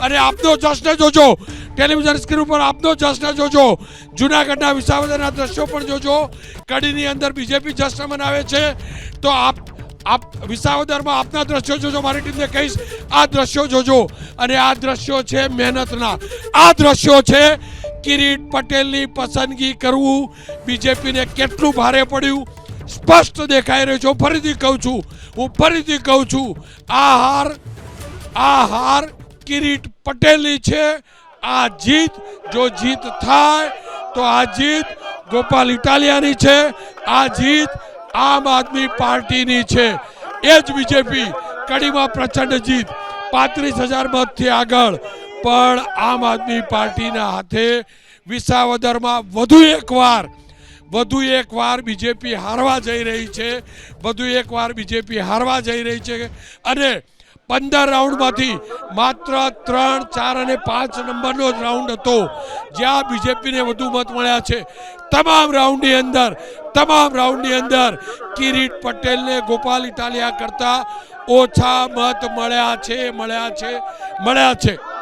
અને આપનો જશ્ન જોજો. ટેલિવિઝન સ્ક્રીન ઉપર આપનો જશ્ન જોજો. જુનાગઢના વિસાવદરના દ્રશ્યો પણ જોજો. કડીની અંદર બીજેપી જશ્ન મનાવે છે. તો આપ આપ વિસાવદરમાં આપના દ્રશ્યો જોજો. મારી ટીમને કહીશ, આ દ્રશ્યો જોજો. અને આ દ્રશ્યો છે મહેનતના. આ દ્રશ્યો છે કિરીટ પટેલની પસંદગી કરવું. બીજેપીને કેટલું ભારે પડ્યું. સ્પષ્ટ દેખાઈ રહ્યું છે. ફરીથી કહું છું. હું ફરીથી કહું છું. આ હાર આ હાર કિરીટ પટેલની છે. આ જીત, જો જીત થાય, તો આ જીત ગોપાલ ઇટાલિયાની છે. આ જીત આમ આદમી પાર્ટીની છે. એ જ બીજેપી કડીમાં પ્રચંડ જીત, પાંત્રીસ હજાર મતથી આગળ. પણ આમ આદમી પાર્ટીના હાથે વિસાવદરમાં વધુ એકવાર વધુ એકવાર બીજેપી હારવા જઈ રહી છે. વધુ એકવાર બીજેપી હારવા જઈ રહી છે. અને પંદર રાઉન્ડમાંથી માત્ર ત્રણ, ચાર અને પાંચ નંબરનો જ રાઉન્ડ હતો, જ્યાં બીજેપીને વધુ મત મળ્યા છે. તમામ રાઉન્ડની અંદર, તમામ રાઉન્ડની અંદર કિરીટ પટેલને ગોપાલ ઇટાલિયા કરતા ઓછા મત મળ્યા છે મળ્યા છે મળ્યા છે.